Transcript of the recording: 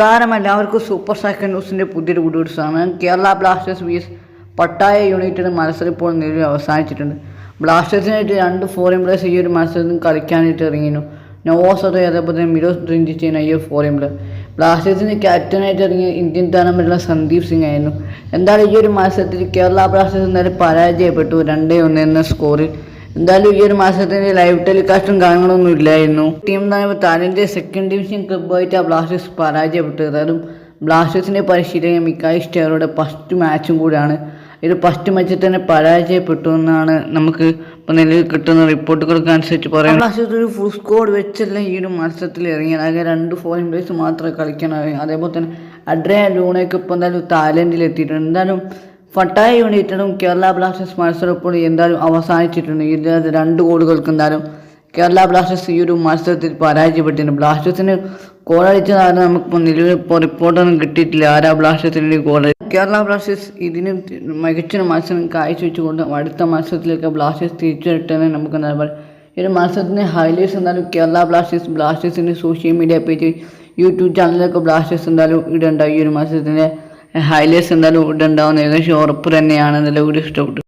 നമസ്കാരം എല്ലാവർക്കും super second ന്യൂസിന്റെ പുതിയൊരു വീഡിയോസാണ് Kerala Blasters vs Pattaya United മത്സരം ഇപ്പോൾ നിലവിൽ അവസാനിച്ചിട്ടുണ്ട്. ബ്ലാസ്റ്റേഴ്സിനായിട്ട് രണ്ട് ഫോറിൻ പ്ലേയേഴ്സ് ഈ ഒരു മത്സരത്തിൽ കളിക്കാനായിട്ട് ഇറങ്ങിയിരുന്നു. നവോസറോ അതേപോലെ തന്നെ മിരോസ് ഡ്രിഞ്ചിച്ചാണ് ഈ ഫോറിൻ പ്ലെയർ ബ്ലാസ്റ്റേഴ്സിന് ക്യാപ്റ്റനായിട്ട് ഇറങ്ങിയ ഇന്ത്യൻ താരമുള്ള സന്ദീപ് സിംഗ് ആയിരുന്നു. എന്തായാലും ഈ ഒരു മത്സരത്തിൽ കേരള ബ്ലാസ്റ്റേഴ്സ് എന്തായാലും പരാജയപ്പെട്ടു. രണ്ടേ ഒന്ന് എന്ന സ്കോറിൽ എന്തായാലും ഈ ഒരു മാസത്തിന്റെ ലൈവ് ടെലികാസ്റ്റും കാര്യങ്ങളൊന്നും ഇല്ലായിരുന്നു. ടീം എന്ന് പറയുമ്പോൾ താനിന്റെ സെക്കൻഡ് ഡിവിഷൻ ക്ലബ്ബായിട്ട് ആ ബ്ലാസ്റ്റേഴ്സ് പരാജയപ്പെട്ടു. അതായത് ബ്ലാസ്റ്റേഴ്സിന്റെ പരിശീലകൻ മിക്കായി സ്റ്റേറുടെ ഫസ്റ്റ് മാച്ചും കൂടിയാണ്. ഇത് ഫസ്റ്റ് മാച്ചിൽ തന്നെ പരാജയപ്പെട്ടു എന്നാണ് നമുക്ക് ഇപ്പോൾ നിലവിൽ കിട്ടുന്ന റിപ്പോർട്ടുകൾക്ക് അനുസരിച്ച് പറയാം ബ്ലാസ്റ്റേഴ്സ് ഒരു ഫുൾ സ്കോഡ് വെച്ചല്ല ഈ ഒരു മത്സരത്തിൽ ഇറങ്ങിയത്. ആകെ രണ്ട് ഫോറിൻ പ്ലേയേഴ്സ് മാത്രമേ കളിക്കാനായി അതേപോലെ തന്നെ അഡ്രിയ ലൂണയ്ക്ക് ഇപ്പോൾ എന്തായാലും താലന്റിൽ എത്തിയിട്ടുണ്ട്. എന്തായാലും ഫട്ടായ യുണൈറ്റഡും കേരള ബ്ലാസ്റ്റേഴ്സ് മത്സരം ഇപ്പോൾ എന്തായാലും അവസാനിച്ചിട്ടുണ്ട്. ഇതിനകത്ത് രണ്ട് ഗോളുകൾക്ക് എന്തായാലും കേരള ബ്ലാസ്റ്റേഴ്സ് ഈ ഒരു മത്സരത്തിൽ പരാജയപ്പെട്ടിരുന്നു ബ്ലാസ്റ്റേഴ്സിന് താരം നമുക്കിപ്പോൾ നിലവിൽ ഇപ്പോൾ റിപ്പോർട്ടൊന്നും കിട്ടിയിട്ടില്ല. ആരാ ബ്ലാസ്റ്റേഴ്സിന്റെ ഗോൾ കേരള ബ്ലാസ്റ്റേഴ്സ് ഇതിന് മികച്ച മത്സരം കാഴ്ചവെച്ചുകൊണ്ട് അടുത്ത മത്സരത്തിലേക്ക് ബ്ലാസ്റ്റേഴ്സ് തിരിച്ചിട്ടാണ് നമുക്ക് എന്താ പറയുക ഈ ഒരു മത്സരത്തിന്റെ ഹൈലൈറ്റ്സ് എന്തായാലും കേരള ബ്ലാസ്റ്റേഴ്സ് ബ്ലാസ്റ്റേഴ്സിന്റെ സോഷ്യൽ മീഡിയ പേജ് യൂട്യൂബ് ചാനലിലൊക്കെ ബ്ലാസ്റ്റേഴ്സ് എന്തായാലും ഇടേണ്ട ഈ ഒരു മത്സരത്തിന്റെ ഹൈലൈറ്റ്സ് എന്തായാലും ഇടണ്ടാവുന്ന ഏകദേശം ഉറപ്പ് തന്നെയാണ്. എന്നുള്ള ഒരു ഇഷ്ടപ്പെട്ടു.